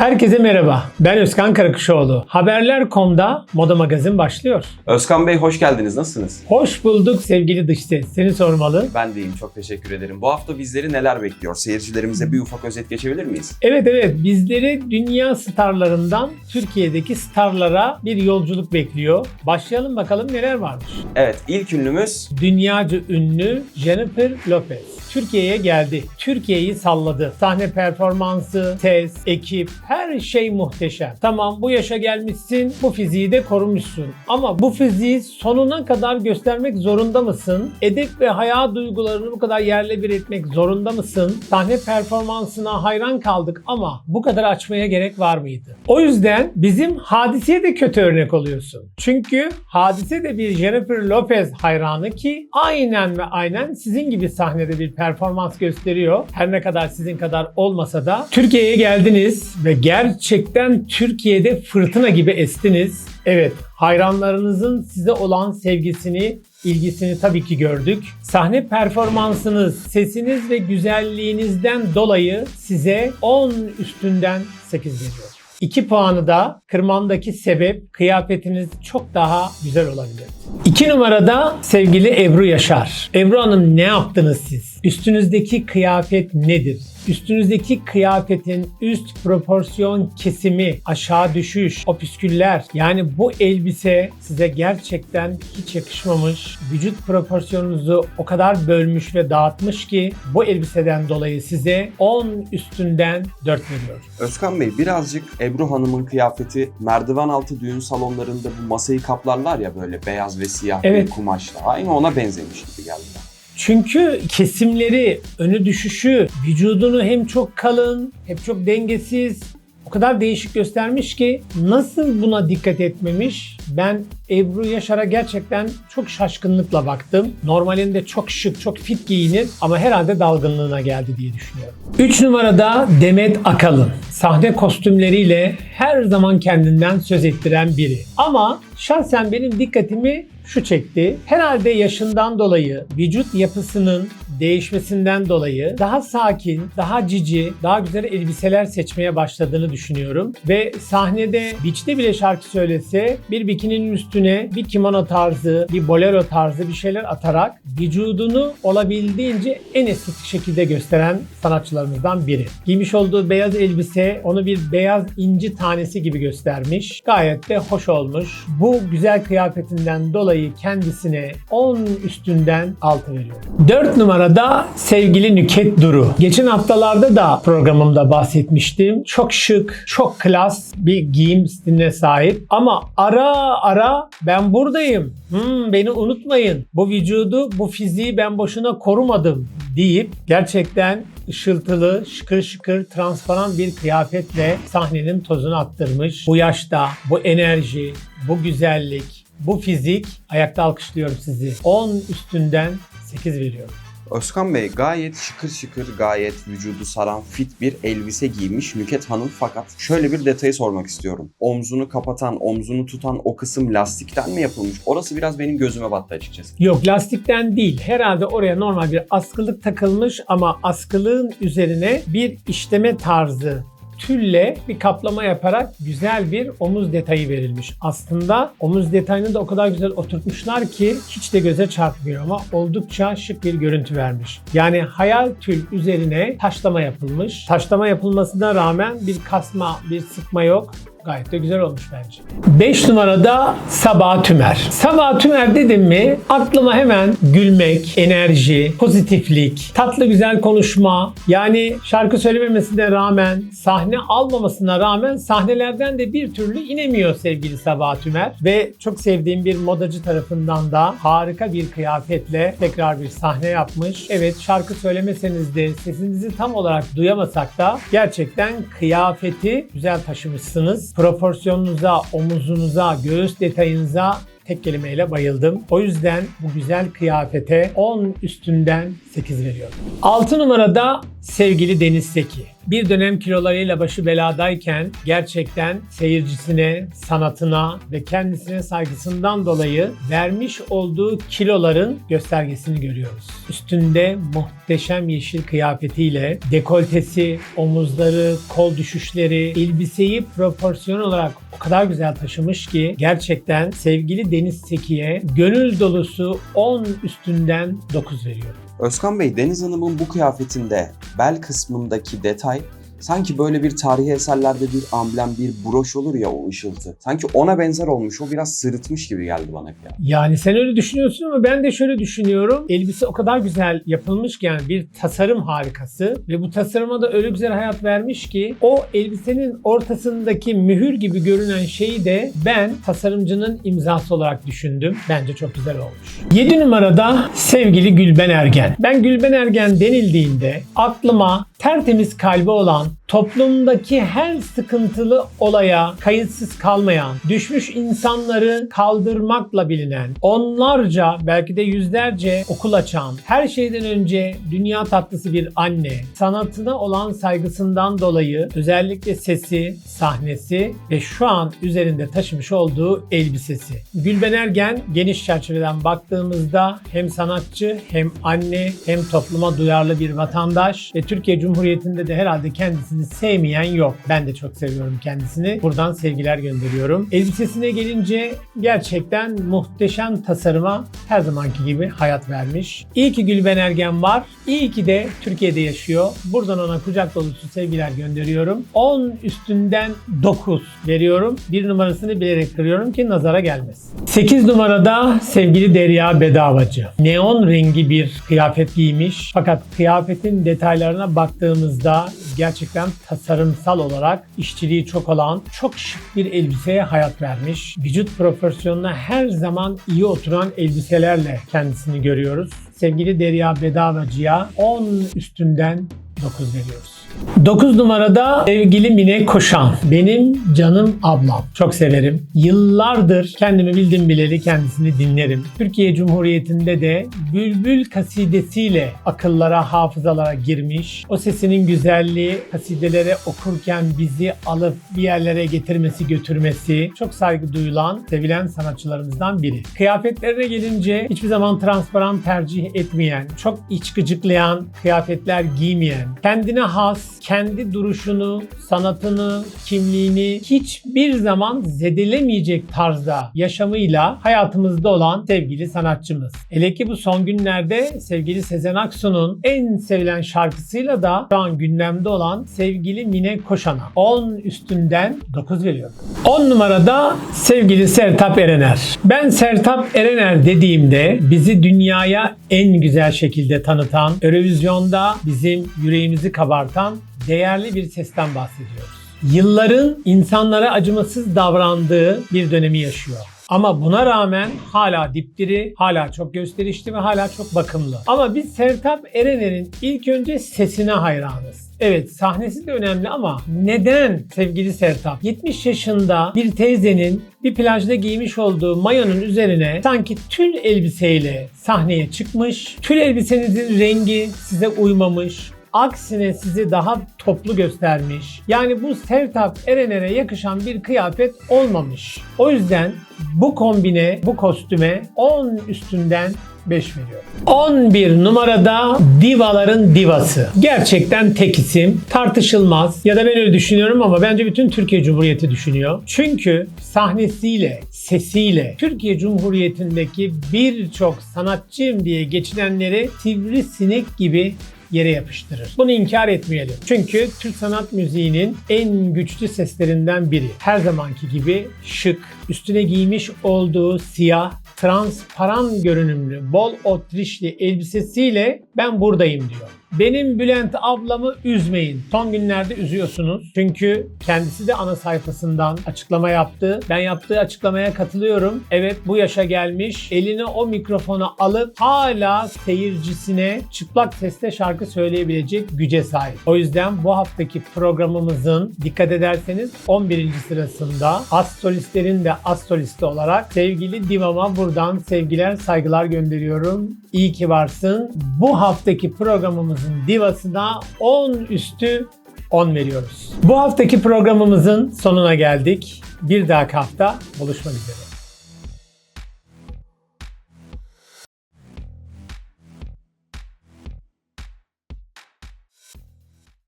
Herkese merhaba. Ben Özkan Karakuşoğlu. Haberler.com'da Moda Magazin başlıyor. Özkan Bey hoş geldiniz. Nasılsınız? Hoş bulduk sevgili dış ses. Seni sormalı. Ben deyim. Çok teşekkür ederim. Bu hafta bizleri neler bekliyor? Seyircilerimize bir ufak özet geçebilir miyiz? Evet evet bizleri dünya starlarından Türkiye'deki starlara bir yolculuk bekliyor. Başlayalım bakalım neler varmış. Evet ilk ünlümüz Dünyaca ünlü Jennifer Lopez. Türkiye'ye geldi. Türkiye'yi salladı. Sahne performansı, ses, ekip, her şey muhteşem. Tamam bu yaşa gelmişsin, bu fiziği de korumuşsun. Ama bu fiziği sonuna kadar göstermek zorunda mısın? Edep ve haya duygularını bu kadar yerle bir etmek zorunda mısın? Sahne performansına hayran kaldık ama bu kadar açmaya gerek var mıydı? O yüzden bizim hadiseye de kötü örnek oluyorsun. Çünkü hadise de bir Jennifer Lopez hayranı ki aynen ve aynen sizin gibi sahnede bir performans gösteriyor. Her ne kadar sizin kadar olmasa da Türkiye'ye geldiniz ve gerçekten Türkiye'de fırtına gibi estiniz. Evet, hayranlarınızın size olan sevgisini, ilgisini tabii ki gördük. Sahne performansınız, sesiniz ve güzelliğinizden dolayı size 10 üstünden 8 veriyorum. 2 puanı da kırmandaki sebep kıyafetiniz çok daha güzel olabilir. 2 numarada sevgili Ebru Yaşar. Ebru Hanım ne yaptınız siz? Üstünüzdeki kıyafet nedir? Üstünüzdeki kıyafetin üst proporsiyon kesimi, aşağı düşüş, o püsküller yani bu elbise size gerçekten hiç yakışmamış. Vücut proporsiyonunuzu o kadar bölmüş ve dağıtmış ki bu elbiseden dolayı size 10 üstünden 4 veriyor. Özkan Bey birazcık Ebru Hanım'ın kıyafeti merdiven altı düğün salonlarında bu masayı kaplarlar ya böyle beyaz ve siyah Evet. bir kumaşla. Aynı ona benzemiş gibi geldi. Çünkü kesimleri, önü düşüşü, vücudunu hem çok kalın, hem çok dengesiz, o kadar değişik göstermiş ki nasıl buna dikkat etmemiş? Ben Ebru Yaşar'a gerçekten çok şaşkınlıkla baktım. Normalinde çok şık, çok fit giyinir ama herhalde dalgınlığına geldi diye düşünüyorum. 3 numarada Demet Akalın. Sahne kostümleriyle her zaman kendinden söz ettiren biri. Ama şahsen benim dikkatimi şu çekti. Herhalde yaşından dolayı, vücut yapısının değişmesinden dolayı daha sakin, daha cici, daha güzel elbiseler seçmeye başladığını düşünüyorum. Ve sahnede beach'te bile şarkı söylese bir bikininin üstüne bir kimono tarzı, bir bolero tarzı bir şeyler atarak vücudunu olabildiğince en estetik şekilde gösteren sanatçılarımızdan biri. Giymiş olduğu beyaz elbise onu bir beyaz inci tanesi gibi göstermiş. Gayet de hoş olmuş. Bu güzel kıyafetinden dolayı kendisine 10 üstünden 6 veriyorum. 4 numarada sevgili Nüket Duru. Geçen haftalarda da programımda bahsetmiştim. Çok şık, çok klas bir giyim stiline sahip. Ama ara ara ben buradayım. Hmm, beni unutmayın. Bu vücudu, bu fiziği ben boşuna korumadım deyip gerçekten ışıltılı, şıkır şıkır, transparan bir kıyafetle sahnenin tozunu attırmış. Bu yaşta, bu enerji, bu güzellik, bu fizik ayakta alkışlıyorum sizi. 10 üstünden 8 veriyorum. Özkan Bey gayet şıkır şıkır, gayet vücudu saran fit bir elbise giymiş Nüket Hanım fakat şöyle bir detayı sormak istiyorum. Omzunu kapatan, omzunu tutan o kısım lastikten mi yapılmış? Orası biraz benim gözüme battı açıkçası. Yok lastikten değil. Herhalde oraya normal bir askılık takılmış ama askılığın üzerine bir işleme tarzı tülle bir kaplama yaparak güzel bir omuz detayı verilmiş. Aslında omuz detayını da o kadar güzel oturtmuşlar ki hiç de göze çarpmıyor ama oldukça şık bir görüntü vermiş. Yani hayal tül üzerine taşlama yapılmış. Taşlama yapılmasına rağmen bir kasma, bir sıkma yok. Gayet de güzel olmuş bence. 5 numarada Sabah Tümer. Sabah Tümer dedim mi aklıma hemen gülmek, enerji, pozitiflik, tatlı güzel konuşma. Yani şarkı söylememesine rağmen, sahne almamasına rağmen sahnelerden de bir türlü inemiyor sevgili Sabah Tümer. Ve çok sevdiğim bir modacı tarafından da harika bir kıyafetle tekrar bir sahne yapmış. Evet şarkı söylemeseniz de sesinizi tam olarak duyamasak da gerçekten kıyafeti güzel taşımışsınız. Proporsiyonunuza, omuzunuza, göğüs detayınıza tek kelimeyle bayıldım. O yüzden bu güzel kıyafete 10 üstünden 8 veriyorum. 6 numarada sevgili Deniz Seki. Bir dönem kilolarıyla başı beladayken gerçekten seyircisine, sanatına ve kendisine saygısından dolayı vermiş olduğu kiloların göstergesini görüyoruz. Üstünde muhteşem yeşil kıyafetiyle dekoltesi, omuzları, kol düşüşleri, elbiseyi proporsiyon olarak o kadar güzel taşımış ki gerçekten sevgili Deniz Seki'ye gönül dolusu 10 üstünden 9 veriyorum. Özkan Bey, Deniz Hanım'ın bu kıyafetinde bel kısmındaki detay sanki böyle bir tarihi eserlerde bir amblem, bir broş olur ya o ışıltı. Sanki ona benzer olmuş. O biraz sırıtmış gibi geldi bana ya. Yani sen öyle düşünüyorsun ama ben de şöyle düşünüyorum. Elbise o kadar güzel yapılmış ki yani bir tasarım harikası ve bu tasarıma da öyle güzel hayat vermiş ki o elbisenin ortasındaki mühür gibi görünen şeyi de ben tasarımcının imzası olarak düşündüm. Bence çok güzel olmuş. 7 numarada sevgili Gülben Ergen. Ben Gülben Ergen denildiğinde aklıma tertemiz kalbi olan, toplumdaki her sıkıntılı olaya kayıtsız kalmayan, düşmüş insanları kaldırmakla bilinen, onlarca belki de yüzlerce okul açan, her şeyden önce dünya tatlısı bir anne, sanatına olan saygısından dolayı özellikle sesi, sahnesi ve şu an üzerinde taşımış olduğu elbisesi. Gülben Ergen geniş çerçeveden baktığımızda hem sanatçı hem anne hem topluma duyarlı bir vatandaş ve Türkiye Cumhuriyeti'nde de herhalde kendisini sevmeyen yok. Ben de çok seviyorum kendisini. Buradan sevgiler gönderiyorum. Elbisesine gelince gerçekten muhteşem tasarıma her zamanki gibi hayat vermiş. İyi ki Gülben Ergen var. İyi ki de Türkiye'de yaşıyor. Buradan ona kucak dolusu sevgiler gönderiyorum. 10 üstünden 9 veriyorum. Bir numarasını bilerek kırıyorum ki nazara gelmesin. 8 numarada sevgili Derya Bedavacı. Neon rengi bir kıyafet giymiş. Fakat kıyafetin detaylarına baktığımızda gerçekten tasarımsal olarak işçiliği çok olan çok şık bir elbiseye hayat vermiş. Vücut proporsiyonuna her zaman iyi oturan elbiselerle kendisini görüyoruz. Sevgili Derya Bedavacı'ya 10 üstünden 9 veriyoruz. 9 numarada sevgili Mine Koşan. Benim canım ablam. Çok severim. Yıllardır kendimi bildim bileli kendisini dinlerim. Türkiye Cumhuriyeti'nde de Bülbül kasidesiyle akıllara, hafızalara girmiş. O sesinin güzelliği, kasidelere okurken bizi alıp bir yerlere getirmesi, götürmesi çok saygı duyulan, sevilen sanatçılarımızdan biri. Kıyafetlerine gelince hiçbir zaman transparan tercih etmeyen, çok iç gıcıklayan kıyafetler giymeyen, kendine has, kendi duruşunu, sanatını, kimliğini hiçbir zaman zedelemeyecek tarzda yaşamıyla hayatımızda olan sevgili sanatçımız. Hele ki bu son günlerde sevgili Sezen Aksu'nun en sevilen şarkısıyla da şu an gündemde olan sevgili Mine Koşan'a 10 üstünden 9 veriyorum. 10 numarada sevgili Sertap Erener. Ben Sertap Erener dediğimde bizi dünyaya en güzel şekilde tanıtan, Eurovizyonda bizim yüreğimizi kabartan değerli bir sesten bahsediyoruz. Yılların insanlara acımasız davrandığı bir dönemi yaşıyor. Ama buna rağmen hala dipdiri, hala çok gösterişli ve hala çok bakımlı. Ama biz Sertab Erener'in ilk önce sesine hayranız. Evet sahnesi de önemli ama neden sevgili Sertab? 70 yaşında bir teyzenin bir plajda giymiş olduğu mayonun üzerine sanki tül elbiseyle sahneye çıkmış. Tül elbisenizin rengi size uymamış. Aksine sizi daha toplu göstermiş. Yani bu Sertab Erener'e yakışan bir kıyafet olmamış. O yüzden bu kombine, bu kostüme 10 üstünden 5 veriyorum. 11 numarada divaların divası. Gerçekten tek isim. Tartışılmaz. Ya da ben öyle düşünüyorum ama bence bütün Türkiye Cumhuriyeti düşünüyor. Çünkü sahnesiyle, sesiyle Türkiye Cumhuriyeti'ndeki birçok sanatçıyım diye geçinenleri sivrisinek gibi yere yapıştırır. Bunu inkar etmeyelim. Çünkü Türk sanat müziğinin en güçlü seslerinden biri. Her zamanki gibi şık, üstüne giymiş olduğu siyah, transparan görünümlü, bol otrişli elbisesiyle ben buradayım diyor. Benim Bülent ablamı üzmeyin. Son günlerde üzüyorsunuz. Çünkü kendisi de ana sayfasından açıklama yaptı. Ben yaptığı açıklamaya katılıyorum. Evet bu yaşa gelmiş. Eline o mikrofonu alıp hala seyircisine çıplak sesle şarkı söyleyebilecek güce sahip. O yüzden bu haftaki programımızın dikkat ederseniz 11. sırasında astrolistlerin de astrolisti olarak sevgili Divam'a buradan sevgiler saygılar gönderiyorum. İyi ki varsın. Bu haftaki programımızın divasına 10 üstü 10 veriyoruz. Bu haftaki programımızın sonuna geldik. Bir dahaki hafta buluşmak üzere.